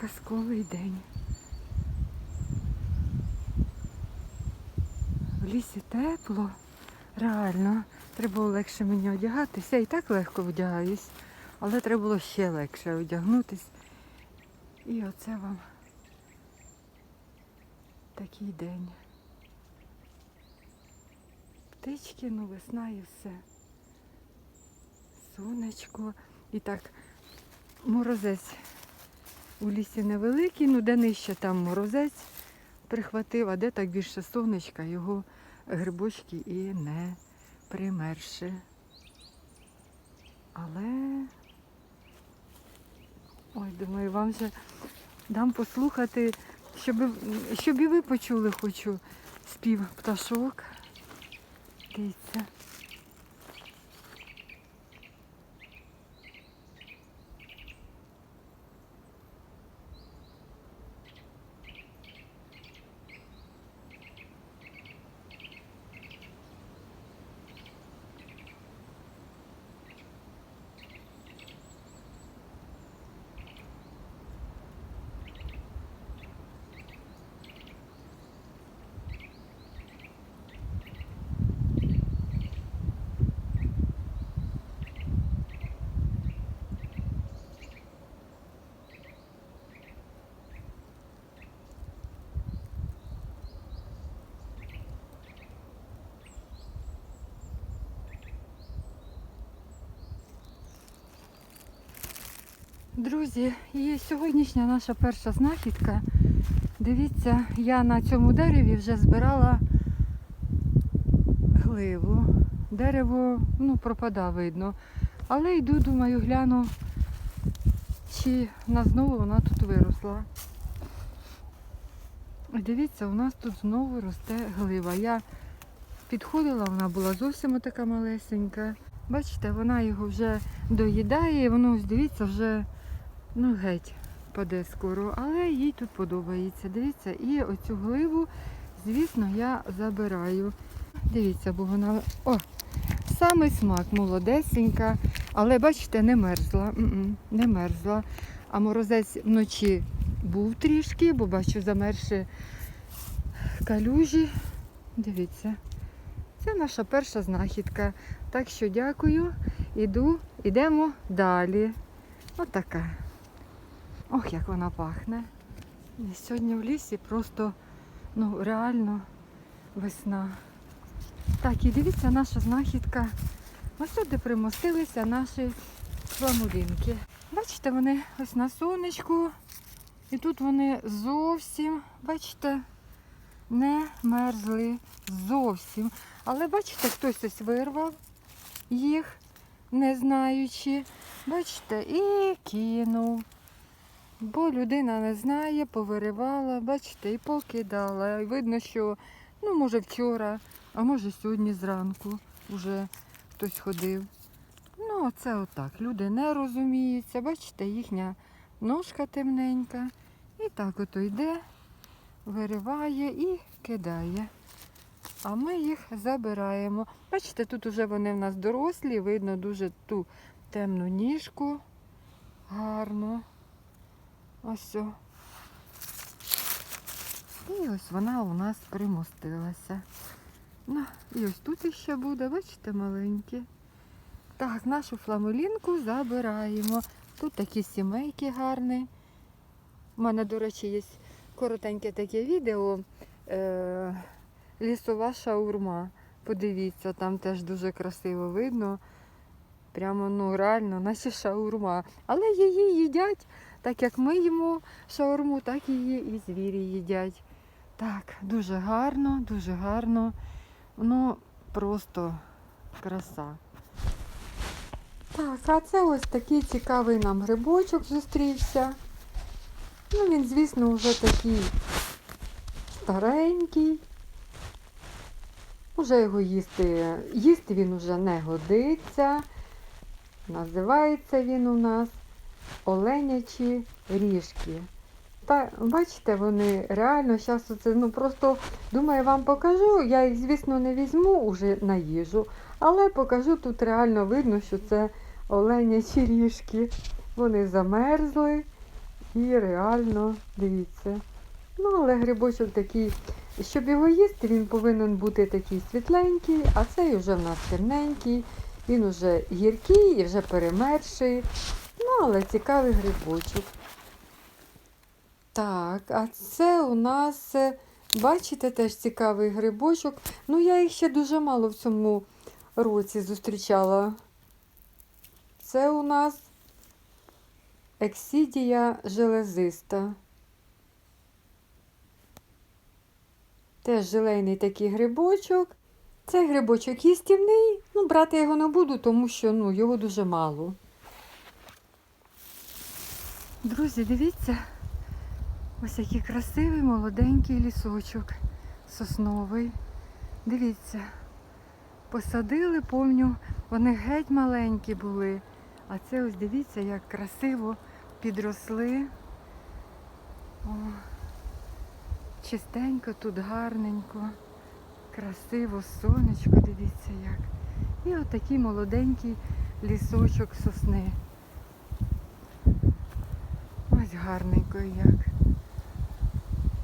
казковий день. В лісі тепло, реально. Треба було легше мені одягатися. Я і так легко одягаюсь, але треба було ще легше одягнутись. І оце вам такий день. Птички, ну весна і все. Сонечко. І так, морозець у лісі невеликий, ну де нижче там морозець прихватив, а де так більше сонечка, його грибочки і не примерши. Але ой, думаю, вам же дам послухати, щоб, щоб і ви почули хочу спів пташок. Дивіться. Друзі, і сьогоднішня наша перша знахідка. Дивіться, я на цьому дереві вже збирала гливу. Дерево ну, пропада видно. Але йду, думаю, гляну, чи в знову вона тут виросла. Дивіться, у нас тут знову росте глива. Я підходила, вона була зовсім така малесенька. Бачите, вона його вже доїдає, воно, ось дивіться, вже ну, геть паде скоро, але їй тут подобається. Дивіться, і оцю гливу, звісно, я забираю. Дивіться, бо вона. О! Самий смак, молодесенька, але бачите, не мерзла. Не мерзла. А морозець вночі був трішки, бо бачу замерші калюжі. Дивіться. Це наша перша знахідка. Так що дякую. Іду, йдемо далі. Отака. Ох, як вона пахне. І Сьогодні в лісі просто ну, реально весна. Так, і дивіться, наша знахідка. Ось сюди примостилися наші фламулінки. Бачите, вони ось на сонечку. І тут вони зовсім, бачите, не мерзли. Зовсім. Але бачите, хтось ось вирвав їх, не знаючи. Бачите, і кинув. Бо людина не знає, повиривала, бачите, і покидала. І видно, що, ну, може, вчора, а може сьогодні зранку вже хтось ходив. Ну, це отак. Люди не розуміються, бачите, їхня ножка темненька. І так ото йде, вириває і кидає. А ми їх забираємо. Бачите, тут вже вони в нас дорослі, видно дуже ту темну ніжку. Гарно. Ось. І ось вона у нас примостилася. Ну, і ось тут ще буде, бачите, маленькі. Так, нашу фламулінку забираємо. Тут такі сімейки гарні. У мене, до речі, є коротеньке таке відео. Е- лісова шаурма. Подивіться, там теж дуже красиво видно. Прямо ну реально, наче шаурма. Але її їдять, так як ми їмо шаурму, так її і звірі їдять. Так, дуже гарно, дуже гарно. Ну, просто краса. Так, а це ось такий цікавий нам грибочок зустрівся. Ну, він, звісно, вже такий старенький. Уже його їсти, їсти він уже не годиться. Називається він у нас оленячі ріжки. Та бачите, вони реально зараз оце, ну просто думаю, вам покажу. Я їх, звісно, не візьму уже на їжу, але покажу тут реально видно, що це оленячі ріжки. Вони замерзли такі, реально, дивіться. Ну, але грибочок такий, щоб його їсти, він повинен бути такий світленький, а цей вже в нас темненький, він уже гіркий і вже перемерший. Але цікавий грибочок. Так, а це у нас, е, бачите, теж цікавий грибочок. Ну, я їх ще дуже мало в цьому році зустрічала. Це у нас ексідія железиста. Теж желейний такий грибочок. Цей грибочок їстівний. Ну, брати я його не буду, тому що ну, його дуже мало. Друзі, дивіться, ось який красивий молоденький лісочок сосновий. Дивіться, посадили, помню, вони геть маленькі були. А це ось дивіться, як красиво підросли. О, чистенько, тут гарненько, красиво, сонечко, дивіться як. І отакий молоденький лісочок сосни. Гарненько як.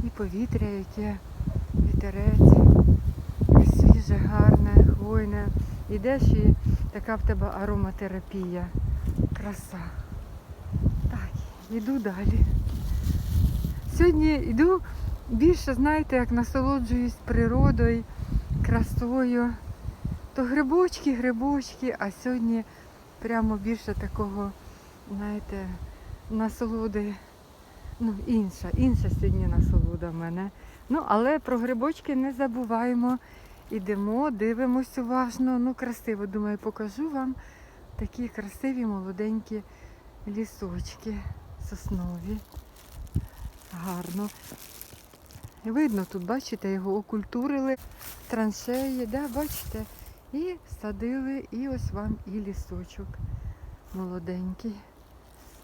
І повітря, яке вітерець, свіже, гарне, хвойне. Ідеш і така в тебе ароматерапія. Краса. Так, йду далі. Сьогодні йду більше, знаєте, як насолоджуюсь природою, красою. То грибочки, грибочки, а сьогодні прямо більше такого, знаєте, насолоди. Ну, інша, інша сьогодні насолода в мене. Ну, але про грибочки не забуваємо. Ідемо, дивимось уважно. Ну, красиво, думаю, покажу вам такі красиві молоденькі лісочки соснові. Гарно. Видно, тут, бачите, його окультурили, траншеї, да, бачите, і садили, і ось вам і лісочок молоденький.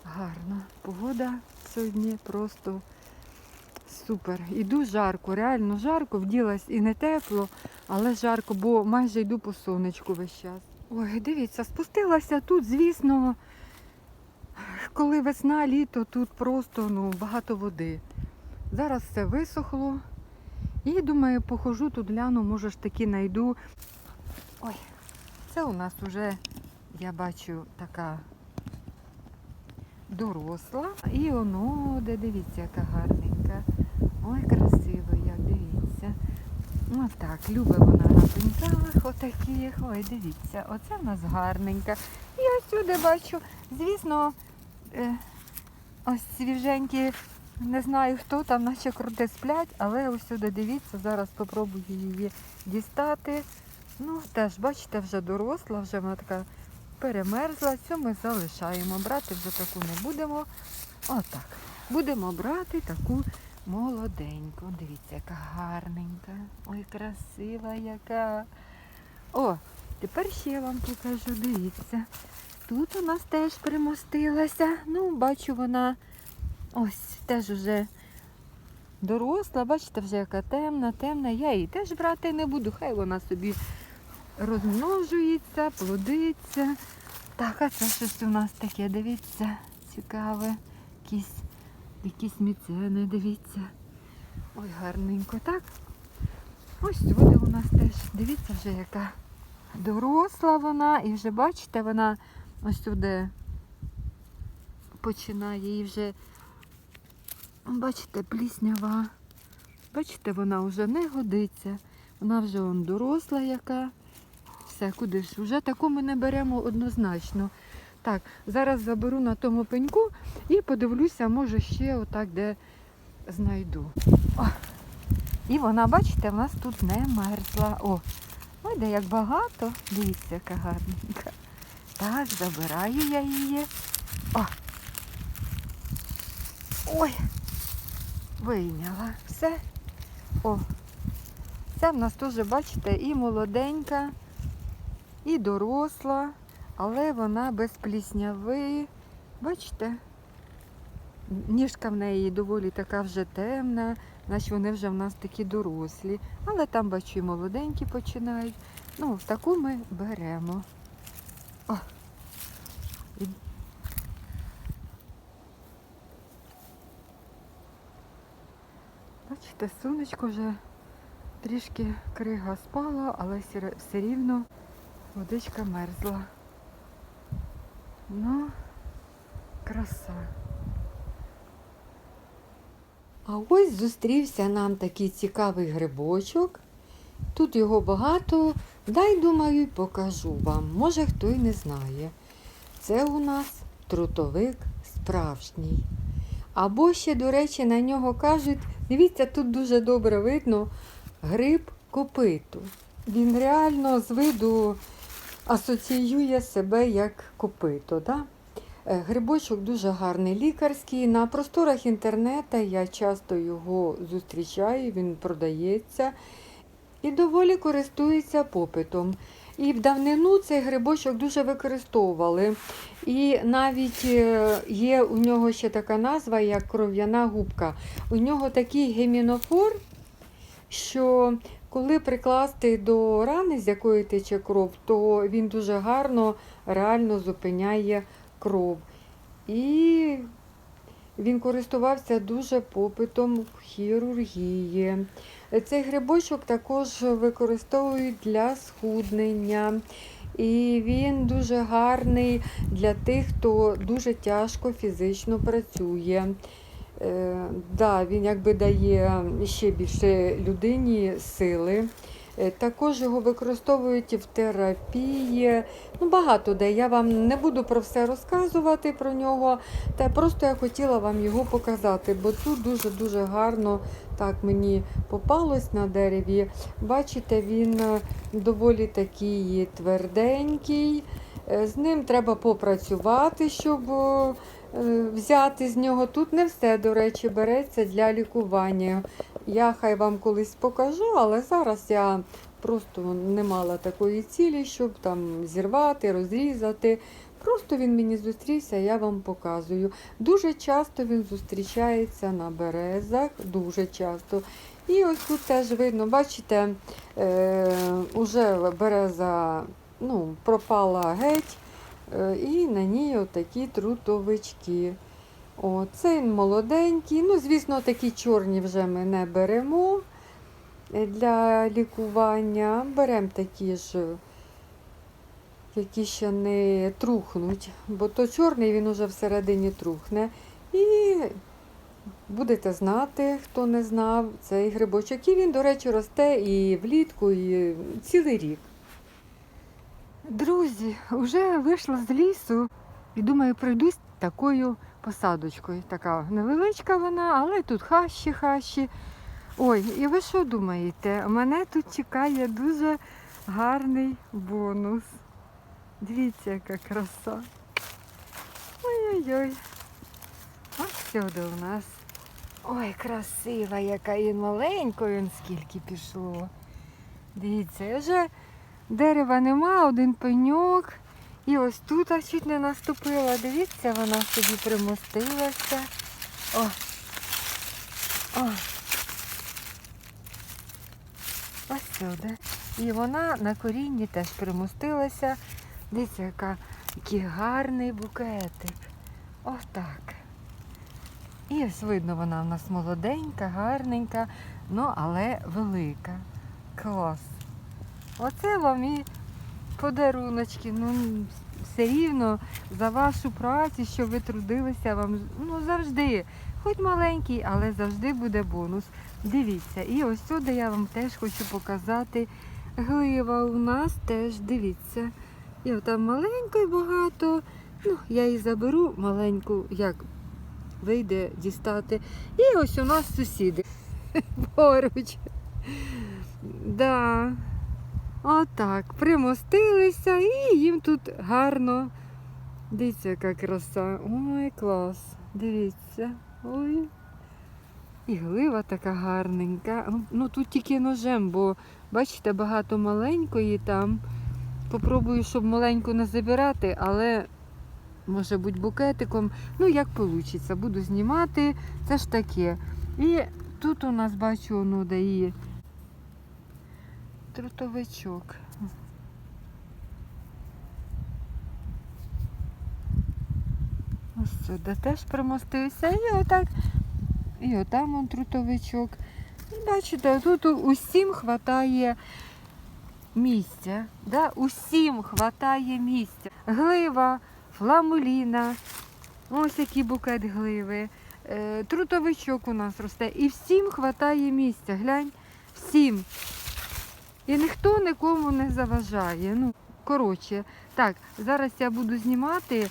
Гарно. Погода сьогодні просто супер. Іду жарко, реально жарко, вділась і не тепло, але жарко, бо майже йду по сонечку весь час. Ой, дивіться, спустилася тут, звісно, коли весна, літо, тут просто ну, багато води. Зараз все висохло. І думаю, похожу тут гляну, може ж таки знайду. Ой, це у нас вже, я бачу, така доросла. І воно, де дивіться, яка гарненька. Ой, красиво, як дивіться. Ось так, любить вона на пеньках отаких. Ой, дивіться, оце в нас гарненька. І ось сюди бачу, звісно, е, ось свіженькі, не знаю хто там, наче крути сплять, але ось сюди дивіться, зараз спробую її дістати. Ну, теж, бачите, вже доросла, вже вона така перемерзла, цю ми залишаємо. Брати вже таку не будемо. Отак. Будемо брати таку молоденьку. Дивіться, яка гарненька. Ой, красива яка. О, тепер ще вам покажу, дивіться. Тут у нас теж примостилася. Ну, бачу, вона ось теж вже доросла. Бачите, вже яка темна, темна. Я її теж брати не буду. Хай вона собі розмножується, плодиться. Так, а це щось у нас таке, дивіться, цікаве. Якісь, якісь міцени, дивіться. Ой, гарненько, так? Ось сюди у нас теж, дивіться вже яка доросла вона. І вже бачите, вона ось сюди починає і вже, бачите, пліснява. Бачите, вона вже не годиться. Вона вже он доросла яка. Все, куди ж? Вже таку ми не беремо однозначно. Так, зараз заберу на тому пеньку і подивлюся, може ще отак, де знайду. О, і вона, бачите, в нас тут не мерзла. О, ой, де як багато. Дивіться, яка гарненька. Так, забираю я її. О. Ой, вийняла. Все. О, це в нас теж, бачите, і молоденька, і доросла, але вона без плісняви. Бачите? Ніжка в неї доволі така вже темна, значить вони вже в нас такі дорослі. Але там, бачу, і молоденькі починають. Ну, таку ми беремо. О. Бачите, сонечко вже трішки крига спала, але все- рівно водичка мерзла. Ну, краса. А ось зустрівся нам такий цікавий грибочок. Тут його багато, дай думаю, покажу вам. Може хто й не знає. Це у нас трутовик справжній. Або ще, до речі, на нього кажуть, дивіться, тут дуже добре видно гриб копиту. Він реально з виду асоціює себе як копито. Да? Е, Грибочок дуже гарний лікарський. На просторах інтернету я часто його зустрічаю, він продається і доволі користується попитом. І в давнину цей грибочок дуже використовували. І навіть е, є у нього ще така назва, як кров'яна губка. У нього такий гемінофор, що коли прикласти до рани, з якої тече кров, то він дуже гарно реально зупиняє кров. І він користувався дуже попитом в хірургії. Цей грибочок також використовують для схуднення. І він дуже гарний для тих, хто дуже тяжко фізично працює. Е, да, він якби дає ще більше людині сили. Е, Також його використовують в терапії. Ну, багато де. Я вам не буду про все розказувати про нього. Та просто я хотіла вам його показати, бо тут дуже-дуже гарно так мені попалось на дереві. Бачите, він е, доволі такий тверденький. З ним треба попрацювати, щоб взяти з нього. Тут не все, до речі, береться для лікування. Я хай вам колись покажу, але зараз я просто не мала такої цілі, щоб там зірвати, розрізати. Просто він мені зустрівся, я вам показую. Дуже часто він зустрічається на березах, дуже часто. І ось тут теж видно, бачите, е, уже береза ну, пропала геть, е, і на ній отакі трутовички. О, це він молоденький. Ну, звісно, такі чорні вже ми не беремо е, для лікування. Беремо такі ж, е, які ще не трухнуть, бо то чорний він уже всередині трухне. І будете знати, хто не знав, цей грибочок. І він, до речі, росте і влітку, і цілий рік. Друзі, вже вийшла з лісу і думаю, пройдусь такою посадочкою. Така невеличка вона, але тут хащі, хащі. Ой, і ви що думаєте? Мене тут чекає дуже гарний бонус. Дивіться, яка краса. Ой-ой-ой. Ось сюди у нас. Ой, красива, яка і маленькою, скільки пішло. Дивіться, я вже дерева нема, один пеньок. І ось тут аж чуть не наступила. Дивіться, вона собі примостилася. О. О. Ось сюди. І вона на корінні теж примостилася. Дивіться, яка, який гарний букетик. Отак. І ось видно, вона в нас молоденька, гарненька, ну але велика. Клас. Оце вам і подаруночки. Ну, все рівно за вашу працю, що ви трудилися, вам ну, завжди, хоч маленький, але завжди буде бонус. Дивіться, і ось сюди я вам теж хочу показати. Глива у нас теж, дивіться. І там маленької багато. Ну, я її заберу маленьку, як вийде дістати. І ось у нас сусіди поруч. Да. Отак, примостилися і їм тут гарно. Дивіться, яка краса. Ой, клас. Дивіться. Ой. І глива така гарненька. Ну тут тільки ножем, бо бачите, багато маленької там. Попробую, щоб маленьку не забирати, але може бути букетиком. Ну, як вийде. Буду знімати. Це ж таке. І тут у нас бачу, ну, де її трутовичок. Ось сюди теж примостився. І отак. І отам он трутовичок. Бачите, тут усім хватає місця. Да? Усім хватає місця. Глива, фламуліна, ось який букет гливи. Е, трутовичок у нас росте. І всім хватає місця. Глянь, всім. І ніхто нікому не заважає. Ну, коротше, так, зараз я буду знімати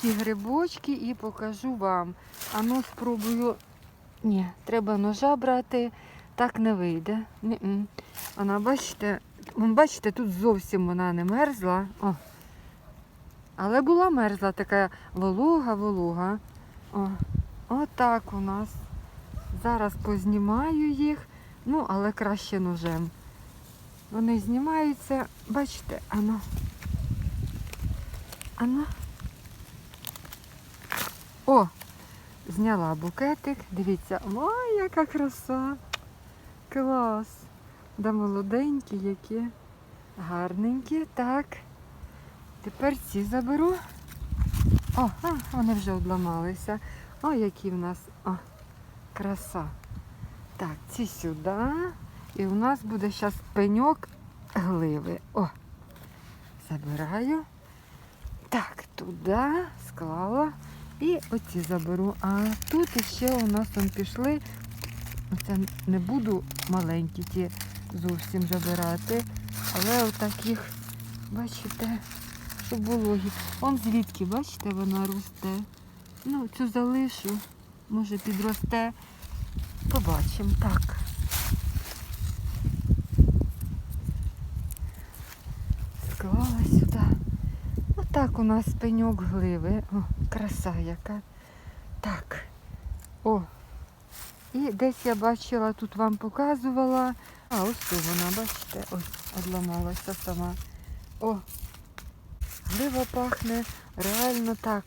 ці грибочки і покажу вам. А ну спробую. Ні, треба ножа брати, так не вийде. Ні-м. Вона, бачите, бачите, тут зовсім вона не мерзла. О. Але була мерзла, така волога, волога. О. Отак у нас. Зараз познімаю їх, ну, але краще ножем. Вони знімаються, бачите, ано. Ано. О, зняла букетик. Дивіться, ой, яка краса. Клас. Да молоденькі які. Гарненькі. Так. Тепер ці заберу. О, а, вони вже обламалися. О, які в нас. О, краса. Так, ці сюди. І у нас буде зараз пеньок гливи. О, забираю. Так, туди склала. І оці заберу. А тут ще у нас он пішли. Оце не буду маленькі ті зовсім забирати. Але отак їх, бачите, щоб вологі. Он звідки, бачите, вона росте. Ну, цю залишу, може підросте. Побачимо. Так. Склала сюди. Отак у нас пеньок гливи. О, краса яка. Так. О. І десь я бачила, тут вам показувала. А, ось тут вона, бачите, ось одламалася сама. О, глива пахне. Реально так.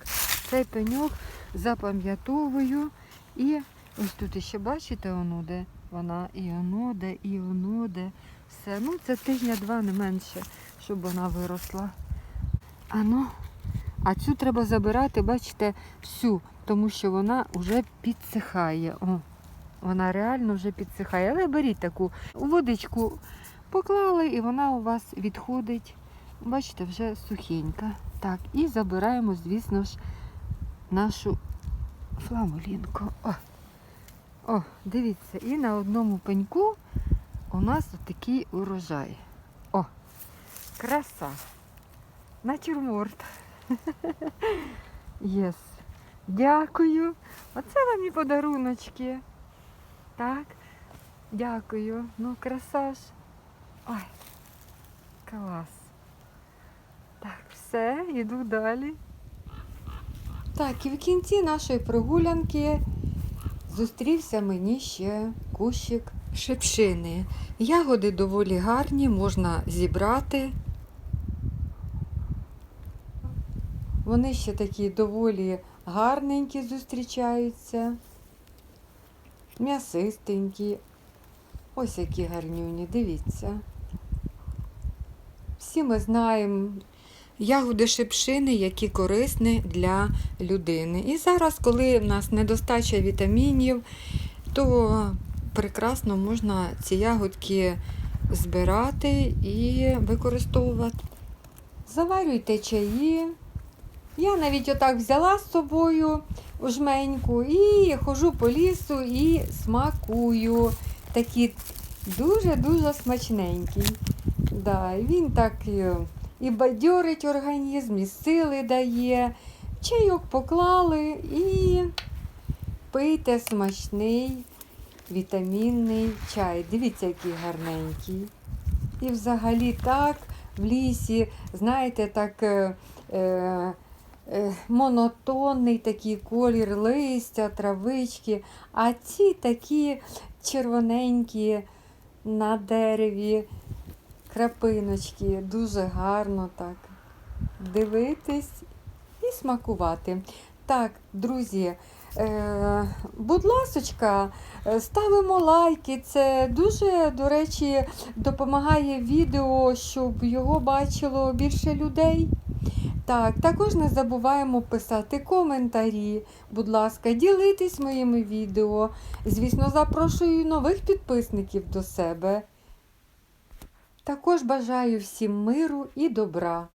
Цей пеньок запам'ятовую. І ось тут ще бачите, воно де вона і воно де, і воно де. Все. Ну, це тижня два не менше, щоб вона виросла. А ну, а цю треба забирати, бачите, всю, тому що вона вже підсихає. О, вона реально вже підсихає. Але беріть таку водичку поклали, і вона у вас відходить. Бачите, вже сухенька. Так, і забираємо, звісно ж, нашу фламулінку. О, О, дивіться, і на одному пеньку у нас такий урожай. О, краса. Натюрморт. Єс. Дякую. Оце вам і подаруночки. Так. Дякую. Ну, краса ж. Ой. Клас. Так, все, йду далі. Так, і в кінці нашої прогулянки зустрівся мені ще кущик шипшини. Ягоди доволі гарні, можна зібрати. Вони ще такі доволі гарненькі зустрічаються, м'ясистенькі. Ось які гарнюні, дивіться. Всі ми знаємо ягоди шипшини, які корисні для людини. І зараз, коли в нас недостача вітамінів, то прекрасно можна ці ягодки збирати і використовувати. Заварюйте чаї. Я навіть отак взяла з собою жменьку і хожу по лісу і смакую. Такі дуже-дуже смачненький. Да, він так і, і бадьорить організм, і сили дає. Чайок поклали і пийте смачний вітамінний чай. Дивіться, який гарненький. І взагалі так в лісі, знаєте, так е, е, е, монотонний такий колір листя, травички, а ці такі червоненькі на дереві крапиночки. Дуже гарно так дивитись і смакувати. Так, друзі, е, будь ласочка, е, ставимо лайки. Це дуже, до речі, допомагає відео, щоб його бачило більше людей. Так, також не забуваємо писати коментарі. Будь ласка, ділитесь моїми відео. Звісно, запрошую нових підписників до себе. Також бажаю всім миру і добра.